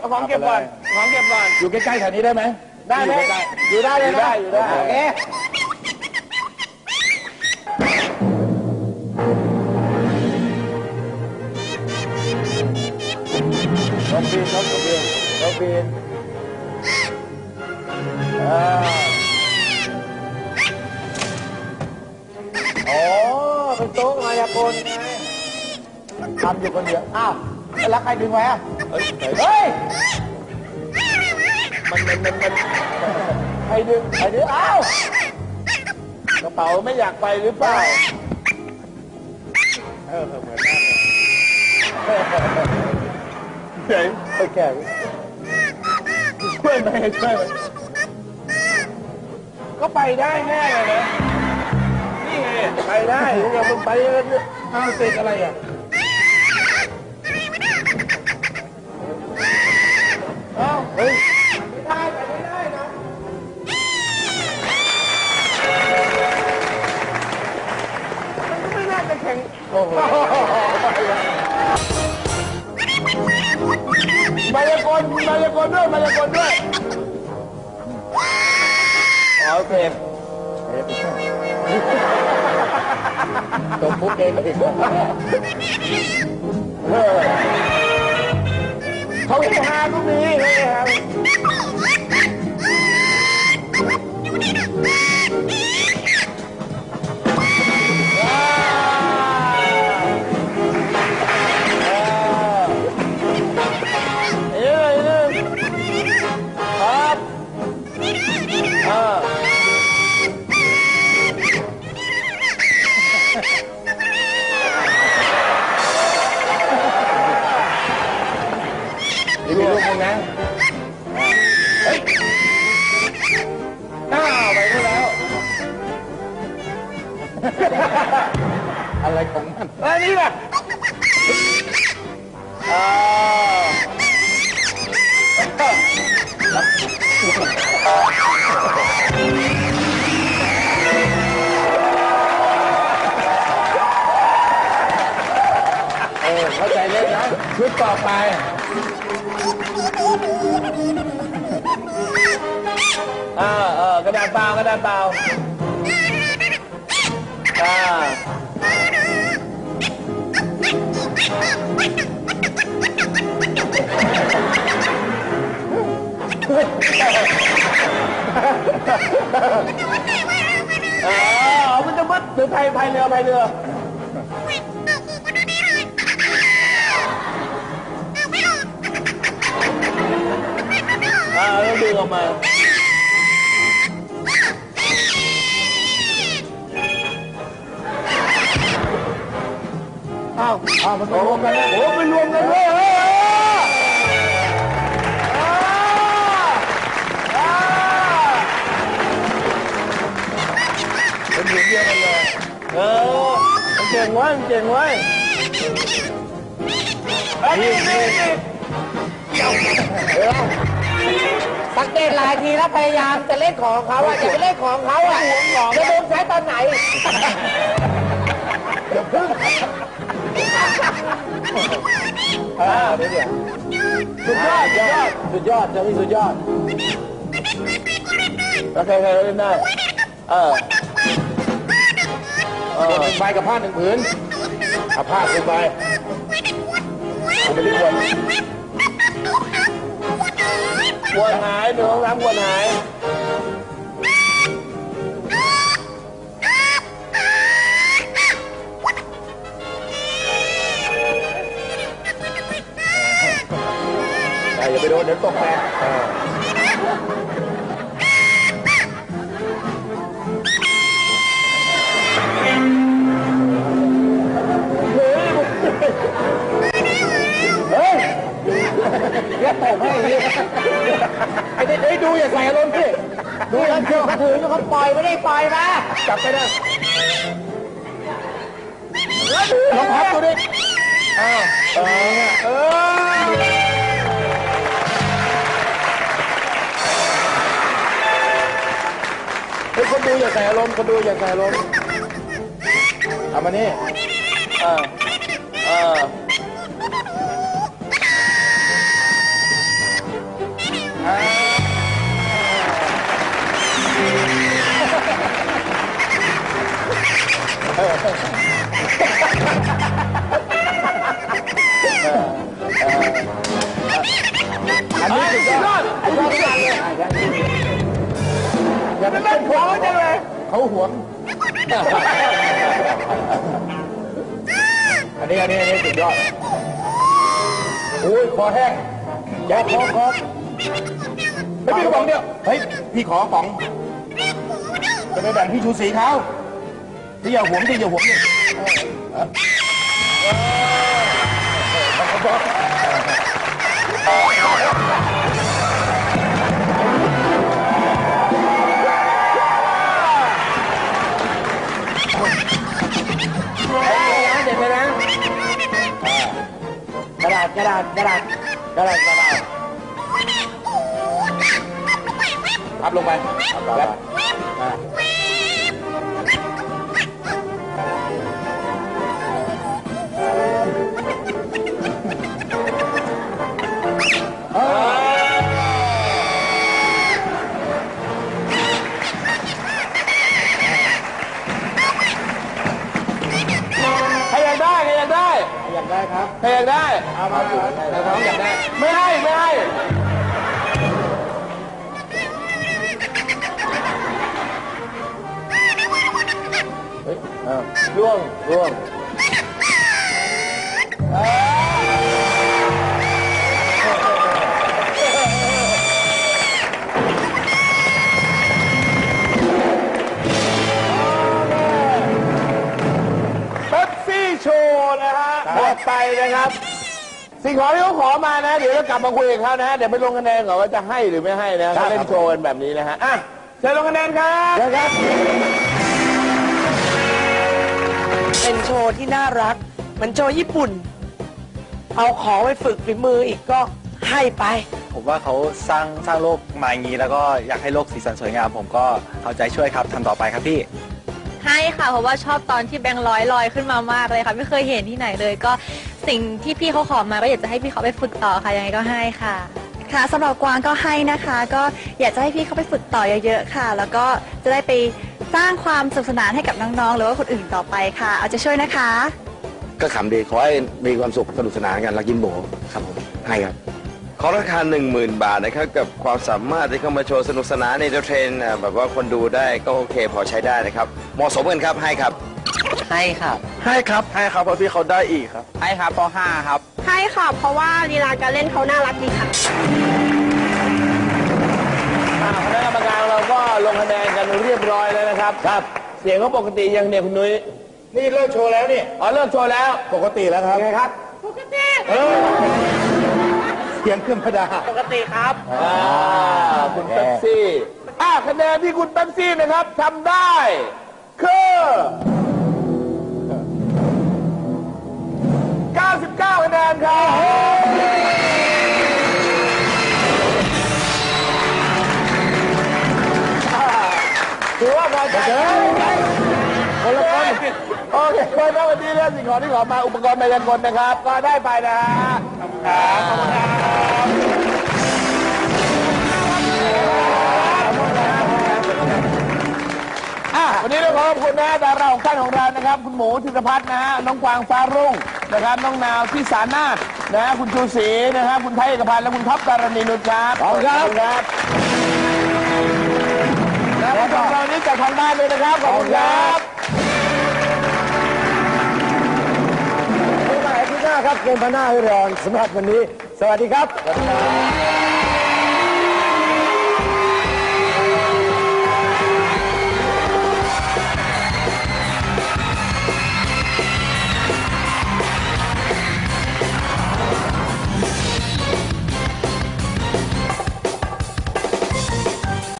เอาของเก็บก่อนเอาของเก็บก่อน อยู่ใกล้ๆแถวนี้ได้ไหมได้ไหมอยู่ใกล้อยู่ได้เลยนะอยู่ได้อยู่ได้โอเคนกบินนกบินนกบินอ่าอ๋อเป็นโต๊ะมายากลไงทำอยู่คนเดียว อ้าว แล้วใครดึงไว้อะ เฮ้ยเฮ้ยมันมันมันมันใครดึงใครดึงอ้าวกระเป๋าไม่อยากไปหรือเปล่า เออเหมือนหน้าเลยเจ๋งไปแก่ช่วยไหมช่วยไหมก็ไปได้แน่เลยนะนี่ไงไปได้ยังมันไปกันเนี่ยอ้าวติดอะไรอะ โอ้โหมายากลมายากลด้วยมายากลด้วยอ๋อโอเคเอ๊ะไปช่วยตบมุกเองอีกเออเขาเฮฮาก็มีเฮฮา อะไรของมันเอ้ยนี่แหละอ่าเออเข้าใจเล่นนะชุดต่อไปอ่าเออกระดาษเปล่ากระดาษเปล่าอ่า อ๋อมันจะมัดหรือพายพายเรือพายเรือ อ่าแล้วดึงออกมาอ้าวอ้าวมันรวมกันแล้วโอ้ไปรวมกันเฮ้ย ก่งเว้ยมันเก่งเว้ยเอ้ยนี่นี่นี่เออสังเกตหลายทีแล้วพยายามจะเล่นของเขาอะอย่าไปเล่นของเขาอะจะโดนใช้ตอนไหนอ่าเดี๋ยวเดี๋ยวสุดยอดสุดยอดสุดยอดเจะมีสุดยอดโอเคโอเคเล่นได้เออ เออหนึ่งใบกับผ้าหนึ่งผืนเอาผ้าหนึ่งใบเอาไปที่วนวนหายหนึ่งน้ำวนหายแต่อย่าไปโดนเดี๋ยวตกแตก แกตบให้อย่างนี้ไอ้เด็กเฮ้ยดูอย่าใส่อารมณ์สิดูแล้วเที่ยวเขาถือเขาปล่อยไม่ได้ปล่อยมาจับไปนะลองพับดูดิอ้าวเออเออเฮ้ยคนดูอย่าใส่อารมณ์คนดูอย่าใส่อารมณ์เอามานี่เออเออ อันนี้สุดยอดสุดยอดเลยอย่าไปเล่นหัวจังเลยเขาหวง อันนี้อันนี้อันนี้สุดยอดอุ้ยคอแห้งแจ๊คคอคอ เฮ้ยพี่กระป๋องเดียวเฮ้ยพี่ขอกระป๋องจะไปแบ่งพี่ชูสีเขาพี่อย่าหวงพี่อย่าหวงนี่เออเออเด็ดเลยนะกระดาษกระดาษกระดาษกระดาษกระดาษ พับลงไปแล้วใครอยากได้ใครอยากได้ อยากได้ครับใครอยากได้เอามาอยู่ในท้องอยากได้ ไม่ให้ไม่ ร่วงร่วงเป๊ปซี่โชว์นะฮะหมดไปนะครับ สิ่งของที่เขาขอมานะ เดี๋ยวเรากลับมาคุยกับเขานะเดี๋ยวไปลงคะแนนก่อนว่าจะให้หรือไม่ให้นะเขาเล่นโชว์กันแบบนี้นะฮะอะเชิญลงคะแนนครับ เชิญครับ เป็นโชว์ที่น่ารักเหมือนโชว์ญี่ปุ่น เอาของไปฝึกฝีมืออีกก็ให้ไป ผมว่าเขาสร้างสร้างโลกมาอย่างนี้ แล้วก็อยากให้โลกสีสันสวยงาม ผมก็เอาใจช่วยครับทำต่อไปครับพี่ ให้ค่ะ เพราะว่าชอบตอนที่แบงค์ร้อยลอยขึ้นมามากเลยค่ะ ไม่เคยเห็นที่ไหนเลยก็สิ่งที่พี่เขาขอมาก็อยากจะให้พี่เขาไปฝึกต่อค่ะยังไงก็ให้ค่ะ ค่ะสำหรับกวางก็ให้นะคะ ก็อยากจะให้พี่เขาไปฝึกต่อเยอะๆค่ะ แล้วก็จะได้ไป สร้างความสนุกสนานให้กับน้องๆ หรือว่าคนอื่นต่อไปค่ะ เอาใจะช่วยนะคะ ก็ขำดีขอให้มีความสุขสนุกสนานกันรักยิ้มโบครับผมให้ครับ ขอราคา 1 0,000 บาทนะครับกับความสามารถที่เข้ามาโชว์สนุกสนานในเทรนอะแบบว่าคนดูได้ก็โอเค พอใช้ได้นะครับเหมาะสมกันครับให้ครับ ให้ค่ะให้ครับให้ครับเพราะพี่เขาได้อีกครับ ให้ครับป .5 ครับให้ค่ะ เพราะว่าลีลาการเล่นเขาน่ารักดีค่ะารเราก็ลงคะแนนกันเรียบร้อยแล้วนะครับ ครับ เสียงเขาปกติยังเนี่ยคุณนุ้ยนี่เลิกโชว์แล้วนี่อ๋อเริ่มโชว์แล้วปกติแล้วครับไงครับเสียงธรรมดาปกติครับอ่าคุณเป๊ปซี่อะคะแนนที่คุณเป๊ปซี่นะครับทำได้คือ รื่องสิ่งของที่ขอมาอุปกรณ์มายากลนะครับ ก็ได้ไปนะฮะขอบคุณครับขอบคุณครับอะวันนี้เราขอขอบคุณนะดาราของท่านของเรานะครับ คุณหมูธิรพัฒน์นะฮะน้องกวางฟ้ารุ่งนะครับ น้องนาวที่สานาถนะฮะคุณชูศรีนะครับ คุณไทยเอกพันธ์และคุณท็อปการณีนุชครับขอบคุณครับแล้วก็ของเรานี้จากทางบ้านเลยนะครับขอบคุณครับ ครับเกมพน้าให้รอนสำหรับวันนี้ สวัสดีครับ